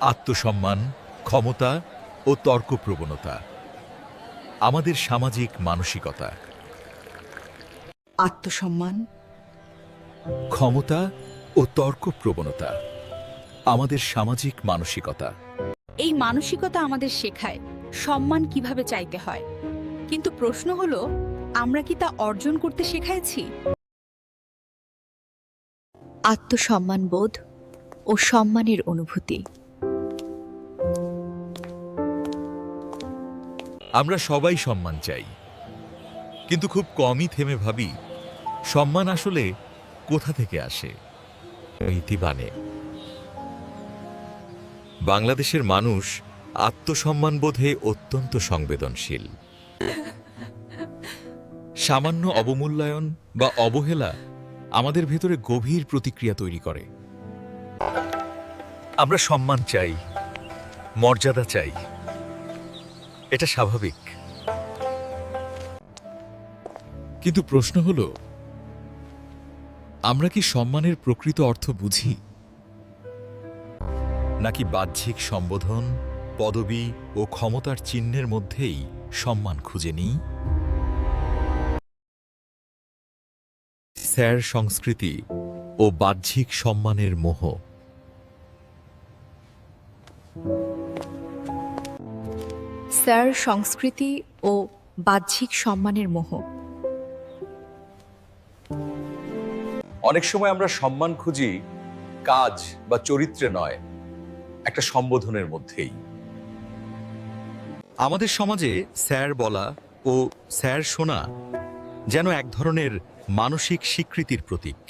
আত্মসম্মান ক্ষমতা ও তর্কপ্রবণতা আমাদের সামাজিক মানসিকতা। আত্মসম্মান ক্ষমতা ও তর্কপ্রবণতা আমাদের সামাজিক মানসিকতা। এই মানসিকতা আমাদের শেখায় সম্মান কীভাবে চাইতে হয়। কিন্তু প্রশ্ন হলো আমরা কি তা অর্জন করতে শেখাইছি? আত্মসম্মান বোধ ও সম্মানের অনুভূতি। আমরা সবাই সম্মান চাই। কিন্তু খুব কমই থেমে ভাবি, সম্মান আসলে কোথা থেকে আসে? ইতিবানে বাংলাদেশের মানুষ আত্মসম্মানবোধে অত্যন্ত সংবেদনশীল। সামান্য অবমূল্যায়ন বা অবহেলা আমাদের ভেতরে গভীর প্রতিক্রিয়া তৈরি করে। আমরা সম্মান চাই, মর্যাদা চাই। এটা স্বাভাবিক। কিন্তু প্রশ্ন হল, আমরা কি সম্মানের প্রকৃত অর্থ বুঝি? নাকি বাহ্যিক সম্বোধন, পদবি ও ক্ষমতার চিহ্নের মধ্যেই সম্মান খুঁজে নিই? স্যার সংস্কৃতি ও বাহ্যিক সম্মানের মোহ। স্যার, সংস্কৃতি ও বাহ্যিক সম্মানের মোহ। অনেক সময় আমরা সম্মান খুঁজি কাজ বা চরিত্রে নয়, একটা সম্বোধনের মধ্যেই। আমাদের সমাজে স্যার বলা ও স্যার শোনা যেন এক ধরনের মানসিক স্বীকৃতির প্রতীক।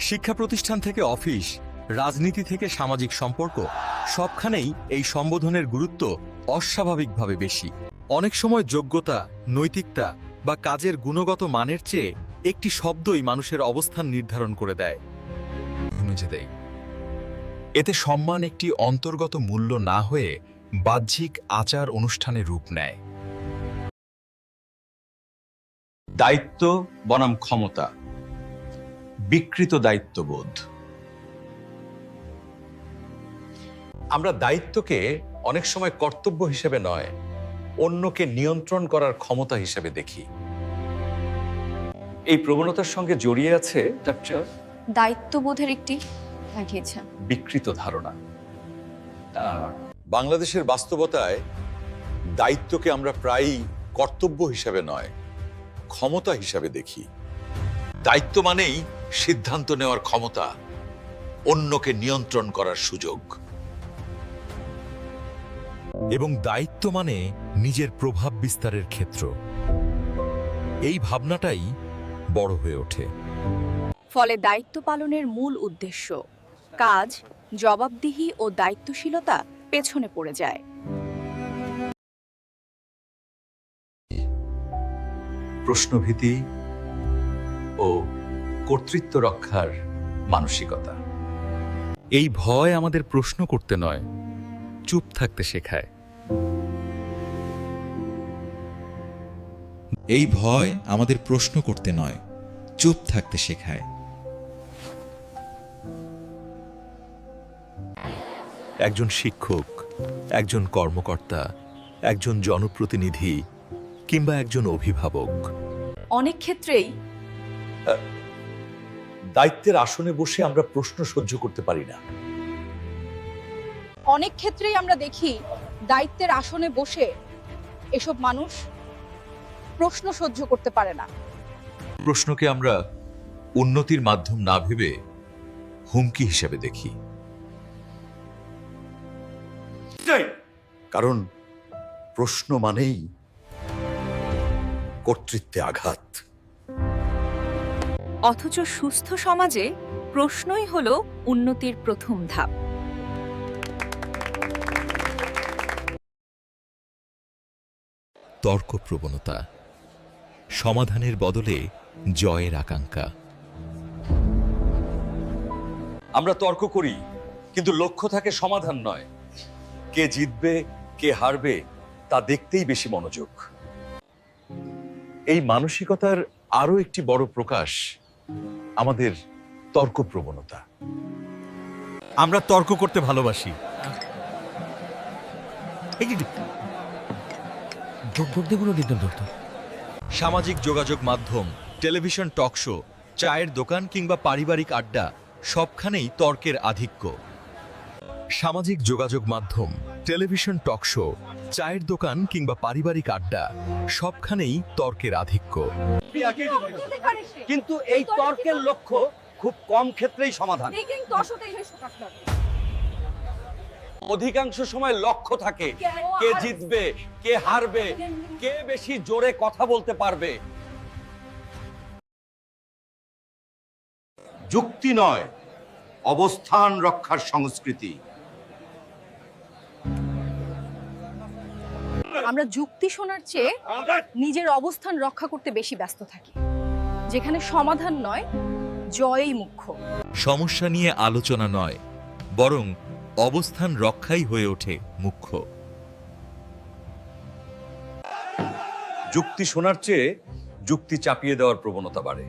শিক্ষা প্রতিষ্ঠান থেকে অফিস রাজনীতি থেকে সামাজিক সম্পর্ক সবখানেই এই সম্বোধনের গুরুত্ব অস্বাভাবিকভাবে বেশি। অনেক সময় যোগ্যতা নৈতিকতা বা কাজের গুণগত মানের চেয়ে একটি শব্দই মানুষের অবস্থান নির্ধারণ করে দেয়। দেয় এতে সম্মান একটি অন্তর্গত মূল্য না হয়ে বাহ্যিক আচার অনুষ্ঠানে রূপ নেয়। দায়িত্ব বনাম ক্ষমতা। বিকৃত দায়িত্ববোধ। আমরা দায়িত্বকে অনেক সময় কর্তব্য হিসেবে নয় অন্যকে নিয়ন্ত্রণ করার ক্ষমতা হিসেবে দেখি। এই প্রবণতার সঙ্গে জড়িয়ে আছে ডাক্তার? দায়িত্ববোধের একটি বিকৃত ধারণা। বাংলাদেশের বাস্তবতায় দায়িত্বকে আমরা প্রায়ই কর্তব্য হিসাবে নয় ক্ষমতা হিসাবে দেখি। দায়িত্ব মানেই সিদ্ধান্ত নেওয়ার ক্ষমতা অন্যকে নিয়ন্ত্রণ করার সুযোগ। এবং দায়িত্ব মানে নিজের প্রভাব বিস্তারের ক্ষেত্র। এই ভাবনাটাই বড় হয়ে ওঠে। ফলে দায়িত্ব পালনের মূল উদ্দেশ্য কাজ জবাবদিহি ও দায়িত্বশীলতা পেছনে পড়ে যায়। প্রশ্নভীতি ও কর্তৃত্ব রক্ষার মানসিকতা। এই ভয় আমাদের প্রশ্ন করতে নয় চুপ থাকতে শেখায়। এই ভয় আমাদের প্রশ্ন করতে নয় চুপ থাকতে শেখায়। একজন শিক্ষক একজন কর্মকর্তা একজন জনপ্রতিনিধি কিংবা একজন অভিভাবক। অনেক ক্ষেত্রেই। দায়িত্বের আসনে বসে আমরা প্রশ্ন সহ্য করতে পারি না। অনেক ক্ষেত্রেই আমরা দেখি দায়িত্বের আসনে বসে এসব মানুষ প্রশ্ন সহ্য করতে পারে না। প্রশ্নকে আমরা উন্নতির মাধ্যম না ভেবে হুমকি হিসেবে দেখি। কারণ প্রশ্ন মানেই কর্তৃত্বে আঘাত। অথচ সুস্থ সমাজে প্রশ্নই হলো উন্নতির প্রথম ধাপ। তর্ক প্রবণতা সমাধানের বদলে জয়ের আকাঙ্ক্ষা। আমরা তর্ক করি কিন্তু লক্ষ্য থাকে সমাধান নয়। কে জিতবে কে হারবে তা দেখতেই বেশি মনোযোগ। এই মানসিকতার আরও একটি বড় প্রকাশ আমাদের তর্ক প্রবণতা আমরা তর্ক করতে ভালোবাসি। সামাজিক যোগাযোগ মাধ্যম টেলিভিশন টক শো চায়ের দোকান কিংবা পারিবারিক আড্ডা সবখানেই তর্কের আধিক্য। সামাজিক যোগাযোগ মাধ্যম টেলিভিশন টক শো চায়ের দোকান কিংবা পারিবারিক আড্ডা সবখানেই তর্কের আধিক্য। কিন্তু এই তর্কের লক্ষ্য খুব কম ক্ষেত্রেই সমাধান। অধিকাংশ সময় লক্ষ্য থাকে কে জিতবে কে হারবে কে বেশি জোরে কথা বলতে পারবে। যুক্তি নয় অবস্থান রক্ষার সংস্কৃতি। আমরা যুক্তি শোনার চেয়ে নিজের অবস্থান রক্ষা করতে বেশি ব্যস্ত থাকি যেখানে সমাধান নয় জয়ই মুখ্য। সমস্যা নিয়ে আলোচনা নয় বরং অবস্থান রক্ষাই হয়ে ওঠে মুখ্য। যুক্তি শোনার চেয়ে যুক্তি চাপিয়ে দেওয়ার প্রবণতা বাড়ে।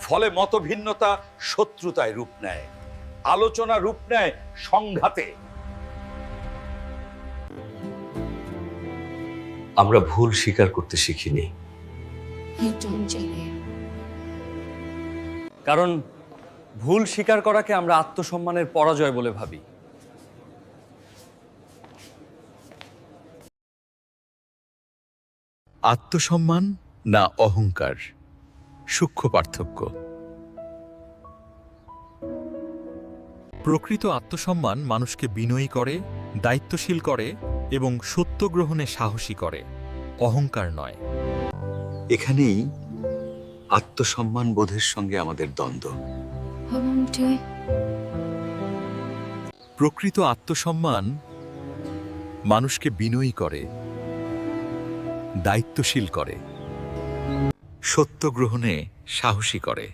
ফলে মতভিন্নতা শত্রুতায় রূপ নেয়। আলোচনা রূপ নেয় সংঘাতে। আমরা ভুল স্বীকার করতে শিখিনি। কারণ ভুল স্বীকার করাকে আমরা আত্মসম্মানের পরাজয় বলে ভাবি। আত্মসম্মান না অহংকার? সূক্ষ্ম পার্থক্য। প্রকৃত আত্মসম্মান মানুষকে বিনয়ী করে দায়িত্বশীল করে এবং সত্য গ্রহণে সাহসী করে। অহংকার নয়। এখানেই আত্মসম্মান বোধের সঙ্গে আমাদের দ্বন্দ্ব। প্রকৃত আত্মসম্মান মানুষকে বিনয়ী করে দায়িত্বশীল করে সত্য গ্রহণে সাহসী করে।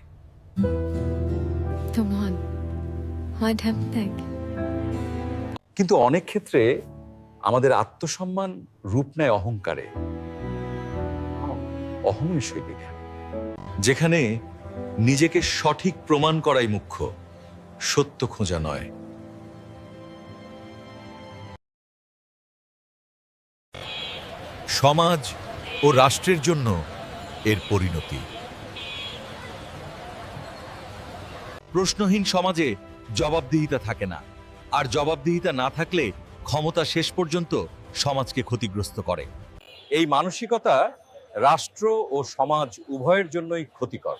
কিন্তু অনেক ক্ষেত্রে আমাদের আত্মসম্মান রূপ নেয় অহংকারে। শৈলী যেখানে নিজেকে সঠিক প্রমাণ করাই মুখ্য। সত্য খোঁজা নয়। সমাজ ও রাষ্ট্রের জন্য এর পরিণতি। প্রশ্নহীন সমাজে জবাবদিহিতা থাকে না। আর জবাবদিহিতা না থাকলে ক্ষমতা শেষ পর্যন্ত সমাজকে ক্ষতিগ্রস্ত করে। এই মানসিকতা রাষ্ট্র ও সমাজ উভয়ের জন্যই ক্ষতিকর।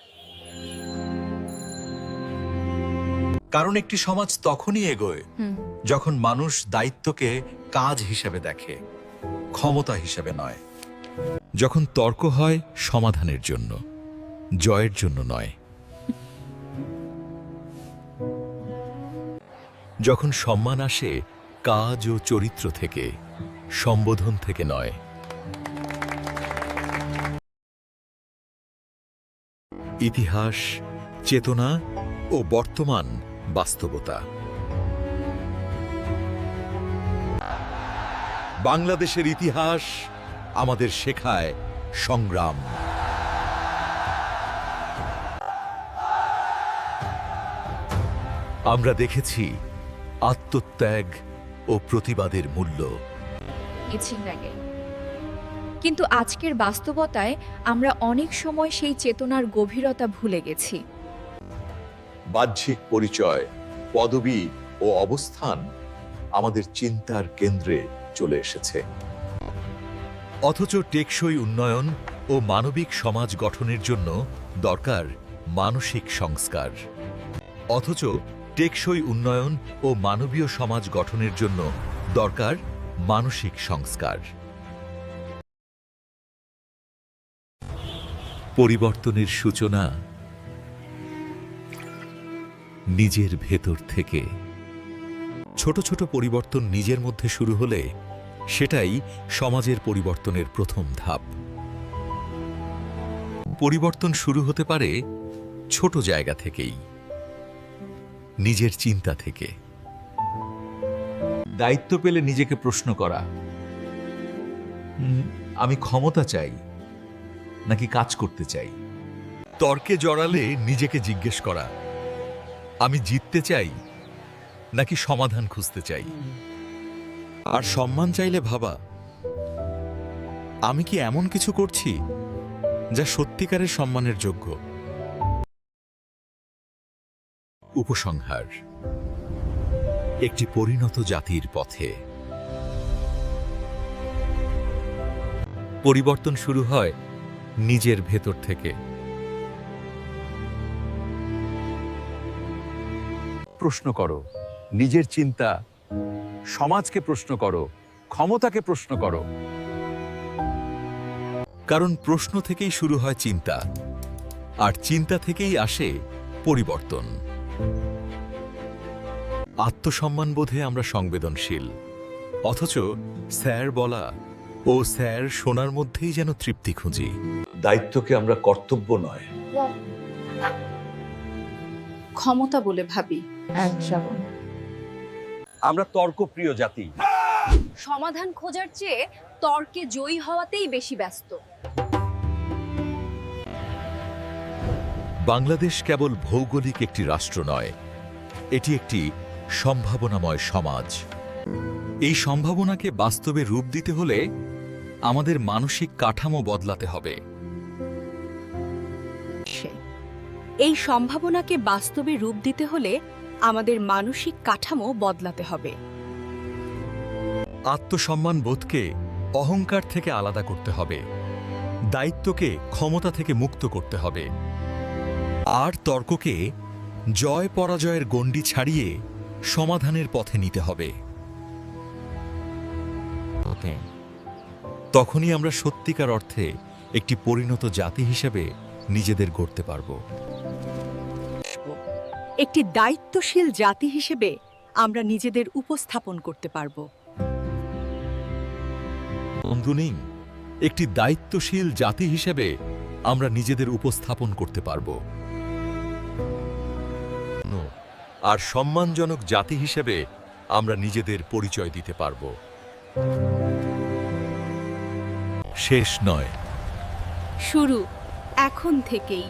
কারণ একটি সমাজ তখনই এগোয় যখন মানুষ দায়িত্বকে কাজ হিসেবে দেখে ক্ষমতা হিসেবে নয়। যখন তর্ক হয় সমাধানের জন্য জয়ের জন্য নয়। যখন সম্মান আসে কাজ ও চরিত্র থেকে সম্বোধন থেকে নয়। ইতিহাস চেতনা ও বর্তমান বাস্তবতা। বাংলাদেশের ইতিহাস আমাদের শেখায় সংগ্রাম। আমরা দেখেছি আত্মত্যাগ ও প্রতিবাদের মূল্য। কিন্তু আজকের বাস্তবতায় আমরা অনেক সময় সেই চেতনার গভীরতা ভুলে গেছি। বাহ্যিক পরিচয়, পদবি ও অবস্থান আমাদের চিন্তার কেন্দ্রে চলে এসেছে। অথচ টেকসই উন্নয়ন ও মানবিক সমাজ গঠনের জন্য দরকার মানসিক সংস্কার। অথচ টেকসই উন্নয়ন ও মানবীয় সমাজ গঠনের জন্য দরকার মানসিক সংস্কার। পরিবর্তনের সূচনা নিজের ভেতর থেকে। ছোট ছোট পরিবর্তন নিজের মধ্যে শুরু হলে সেটাই সমাজের পরিবর্তনের প্রথম ধাপ। পরিবর্তন শুরু হতে পারে ছোট জায়গা থেকেই নিজের চিন্তা থেকে। দায়িত্ব পেলে নিজেকে প্রশ্ন করা "হুম, আমি ক্ষমতা চাই নাকি কাজ করতে চাই? তর্কে জড়ালে নিজেকে জিজ্ঞেস করা আমি জিততে চাই নাকি সমাধান খুঁজতে চাই? আর সম্মান চাইলে ভাবা আমি কি এমন কিছু করছি যা সত্যিকারের সম্মানের যোগ্য? উপসংহার একটি পরিণত জাতির পথে। পরিবর্তন শুরু হয় নিজের ভেতর থেকে। প্রশ্ন করো। নিজের চিন্তা সমাজকে প্রশ্ন করো, ক্ষমতাকে প্রশ্ন করো। কারণ প্রশ্ন থেকেই শুরু হয় চিন্তা, আর চিন্তা থেকেই আসে পরিবর্তন। আত্মসম্মান বোধে আমরা সংবেদনশীল, অথচ স্যার বলা ও স্যার শোনার মধ্যেই যেন তৃপ্তি খুঁজি। দায়িত্বকে আমরা কর্তব্য নয়। ক্ষমতা বলে ভাবি। আমরা তর্কপ্রিয় জাতি। সমাধান খোঁজার চেয়ে তর্কে জয়ী হওয়াতেই বেশি ব্যস্ত। বাংলাদেশ কেবল ভৌগোলিক একটি রাষ্ট্র নয় এটি একটি সম্ভাবনাময় সমাজ। এই সম্ভাবনাকে বাস্তবে রূপ দিতে হলে আমাদের মানসিক কাঠামো বদলাতে হবে। এই সম্ভাবনাকে বাস্তবে রূপ দিতে হলে আমাদের মানসিক কাঠামো বদলাতে হবে। আত্মসম্মান বোধকে অহংকার থেকে আলাদা করতে হবে। দায়িত্বকে ক্ষমতা থেকে মুক্ত করতে হবে। আর তর্ককে জয় পরাজয়ের গণ্ডি ছাড়িয়ে সমাধানের পথে নিতে হবে। তখনই আমরা সত্যিকার অর্থে একটি পরিণত জাতি হিসেবে নিজেদের গড়তে পারব। একটি দায়িত্বশীল জাতি হিসেবে আমরা নিজেদের উপস্থাপন করতে পারব। একটি দায়িত্বশীল জাতি হিসেবে আমরা নিজেদের উপস্থাপন করতে পারব। আর সম্মানজনক জাতি হিসেবে আমরা নিজেদের পরিচয় দিতে পারব। শেষ নয়। শুরু এখন থেকেই।